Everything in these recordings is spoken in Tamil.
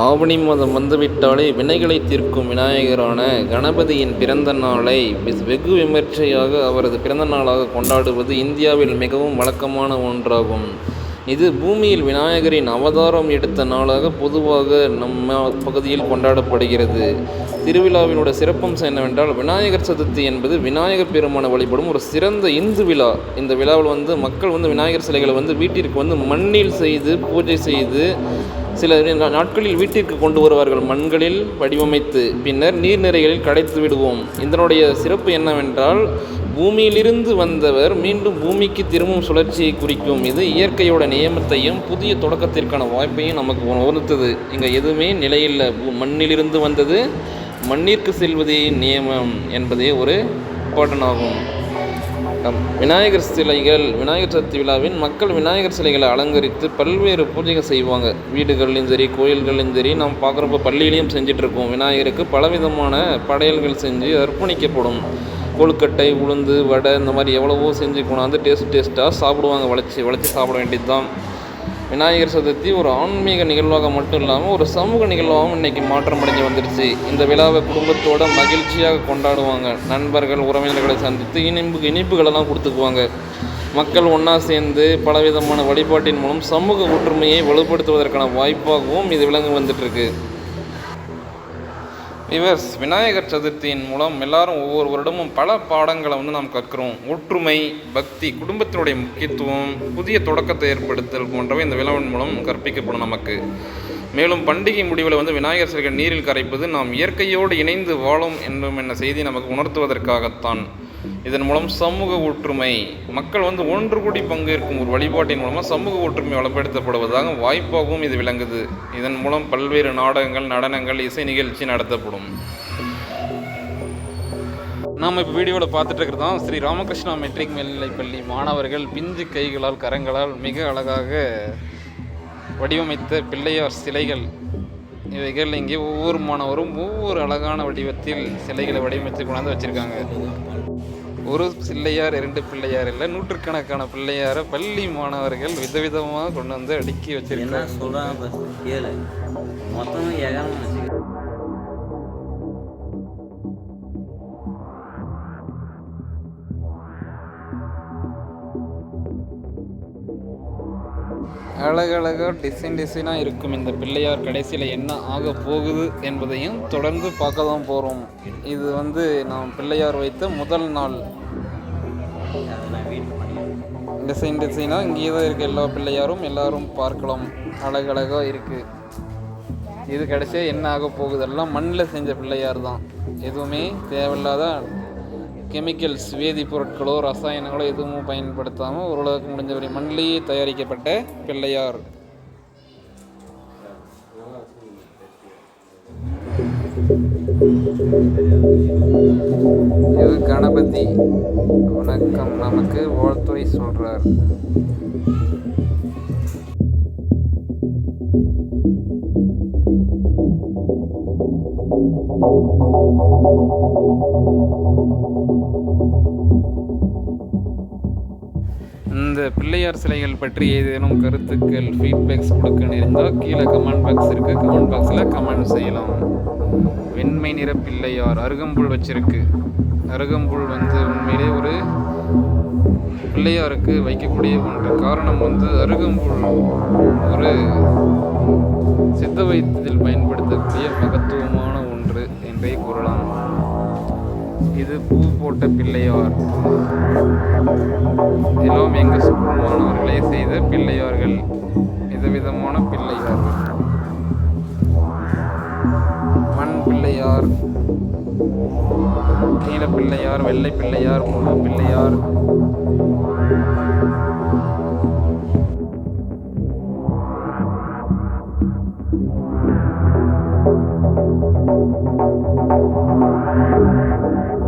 ஆவணி மாதம் வந்துவிட்டாலே வினைகளை தீர்க்கும் விநாயகரான கணபதியின் பிறந்த நாளை வெகு விமர்சையாக அவரது பிறந்த நாளாக கொண்டாடுவது இந்தியாவில் மிகவும் வழக்கமான ஒன்றாகும். இது பூமியில் விநாயகரின் அவதாரம் எடுத்த நாளாக பொதுவாக நம்ம பகுதியில் கொண்டாடப்படுகிறது. திருவிழாவினோட சிறப்பம்சம் என்னவென்றால் விநாயகர் சதுர்த்தி என்பது விநாயகர் பெருமானை வழிபடும் ஒரு சிறந்த இந்து விழா. இந்த விழாவில் வந்து மக்கள் வந்து விநாயகர் சிலைகளை வந்து வீட்டிற்கு வந்து மண்ணில் செய்து பூஜை செய்து சில நாட்களில் வீட்டிற்கு கொண்டு வருவார்கள். மண்களில் வடிவமைத்து பின்னர் நீர்நிறைகளில் கடைத்து விடுவோம். இதனுடைய சிறப்பு என்னவென்றால் பூமியிலிருந்து வந்தவர் மீண்டும் பூமிக்கு திரும்பும் சுழற்சியை குறிக்கும். இது இயற்கையோட நியமத்தையும் புதிய தொடக்கத்திற்கான வாய்ப்பையும் நமக்கு உணர்த்தது. இங்கே எதுவுமே நிலையில்லை. மண்ணிலிருந்து வந்தது மண்ணிற்கு செல்வதே நியமம் என்பதே ஒரு இம்பார்ட்டன் ஆகும் விநாயகர் சிலைகள் விநாயகர் சதுர்த்தி விழாவின் மக்கள் விநாயகர் சிலைகளை அலங்கரித்து பல்வேறு பூஜைகள் செய்வாங்க. வீடுகள்லையும் சரி கோயில்கள்லையும் சரி நம்ம பார்க்குறப்ப பள்ளியிலையும் செஞ்சிட்ருக்கோம். விநாயகருக்கு பலவிதமான படையல்கள் செஞ்சு அர்ப்பணிக்கப்படும். கொழுக்கட்டை உளுந்து வடை இந்த மாதிரி எவ்வளவோ செஞ்சு கொண்டாந்து டேஸ்ட் டேஸ்ட்டாக சாப்பிடுவாங்க. வளைச்சி வளைச்சி சாப்பிட வேண்டியது தான் விநாயகர் சதுர்த்தி ஒரு ஆன்மீக நிகழ்வாக மட்டும் இல்லாமல் ஒரு சமூக நிகழ்வாகவும் இன்றைக்கி மாற்றம் அடைஞ்சு வந்துடுச்சு இந்த விழாவை குடும்பத்தோட மகிழ்ச்சியாக கொண்டாடுவாங்க. நண்பர்கள் உறவினர்களை சந்தித்து இனிப்பு இனிப்புகளெல்லாம் கொடுத்துக்குவாங்க. மக்கள் ஒன்றா சேர்ந்து பலவிதமான வழிபாட்டின் மூலம் சமூக ஒற்றுமையை வலுப்படுத்துவதற்கான வாய்ப்பாகவும் இது விளங்கு வந்துட்டுருக்கு விவர்ஸ் விநாயகர் சதுர்த்தியின் மூலம் எல்லாரும் ஒவ்வொரு வருடமும் பல பாடங்களை வந்து நாம் கற்கிறோம். ஒற்றுமை பக்தி குடும்பத்தினுடைய முக்கியத்துவம் புதிய தொடக்கத்தை ஏற்படுத்தல் போன்றவை இந்த விழாவின் மூலம் கற்பிக்கப்படும் நமக்கு. மேலும் பண்டிகை முடிவில் வந்து விநாயகர் சிலைகள் நீரில் கரைப்பது நாம் இயற்கையோடு இணைந்து வாழும் என்னும் என்ன செய்தி நமக்கு உணர்த்துவதற்காகத்தான். இதன் மூலம் சமூக ஒற்றுமை. மக்கள் வந்து ஒன்று கூடி பங்கேற்கும் ஒரு வழிபாட்டின் மூலமாக சமூக ஒற்றுமை வளப்படுத்தப்படுவதாக வாய்ப்பாகவும் இது விளங்குது. இதன் மூலம் பல்வேறு நாடகங்கள் நடனங்கள் இசை நிகழ்ச்சி நடத்தப்படும். நாம் இப்போ வீடியோவில் பார்த்துட்டு இருக்கிறது தான் ஸ்ரீ ராமகிருஷ்ணா மெட்ரிக் மேல்நிலைப்பள்ளி மாணவர்கள் பிஞ்சு கைகளால் கரங்களால் மிக அழகாக வடிவமைத்த பிள்ளையார் சிலைகள். இவைகள் இங்கே ஒவ்வொரு மாணவரும் ஒவ்வொரு அழகான வடிவத்தில் சிலைகளை வடிவமைத்து கொண்டாந்து வச்சுருக்காங்க. ஒரு பிள்ளையார் இரண்டு பிள்ளையார் இல்லை நூற்றுக்கணக்கான பிள்ளையாரை பள்ளி மாணவர்கள் விதவிதமாக கொண்டு வந்து அடுக்கி வச்சிருக்காங்க. சொல்கிறாங்க கேளு. மொத்தமாக அழகழகாக டிசைன் டிசைனாக இருக்கும். இந்த பிள்ளையார் கடைசியில் என்ன ஆக போகுது என்பதையும் தொடர்ந்து பார்க்க தான் போகிறோம் இது வந்து நாம் பிள்ளையார் வைத்த முதல் நாள். டிசைன் டிசைனாக இங்கேயே தான் இருக்குது எல்லா பிள்ளையாரும் எல்லாரும் பார்க்கலாம். அழகழகாக இருக்குது இது கடைசியாக என்ன ஆக போகுது? எல்லாம் மண்ணில் செஞ்ச பிள்ளையார் தான். எதுவுமே தேவையில்லாத கெமிக்கல்ஸ் வேதிப்பொருட்களோ ரசாயனங்களோ எதுவும் பயன்படுத்தாமல் ஓரளவுக்கு முடிஞ்சவரை மண்ணிலேயே தயாரிக்கப்பட்ட பிள்ளையார். இது கணபதி. வணக்கம். நமக்கு வாழ்த்துறை சொல்றார். இந்த பிள்ளையார் சிலைகள் பற்றி ஏதேனும் கருத்துக்கள் ஃபீட்பேக்ஸ் கொடுக்க இருந்தால் கீழே கமெண்ட் பாக்ஸ் இருக்குது கமெண்ட் பாக்ஸில் கமெண்ட் செய்யலாம். வெண்மை நிற பிள்ளையார் அருகம்புல் வச்சிருக்கு. அருகம்புல் வந்து உண்மையிலே ஒரு பிள்ளையாருக்கு வைக்கக்கூடிய ஒன்று. காரணம் வந்து அருகம்புல் ஒரு சித்த வைத்தியத்தில் பயன்படுத்தக்கூடிய மகத்துவமான ஒன்று என்றே கூறலாம். இது பூ போட்ட பிள்ளையார். எல்லாம் எங்கள் ஸ்கூல் மாணவர்களே செய்த பிள்ளையார்கள். விதவிதமான பிள்ளையார் மண் பிள்ளையார் நீல பிள்ளையார் வெள்ளை பிள்ளையார் முழு Pillaiyar.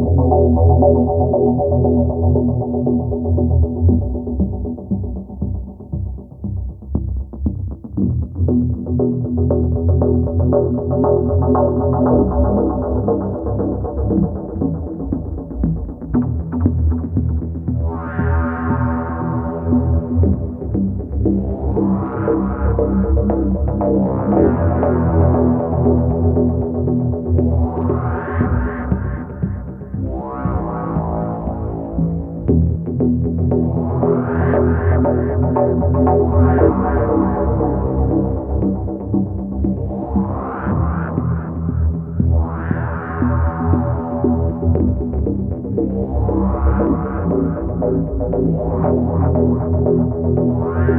Thank you. Thank you.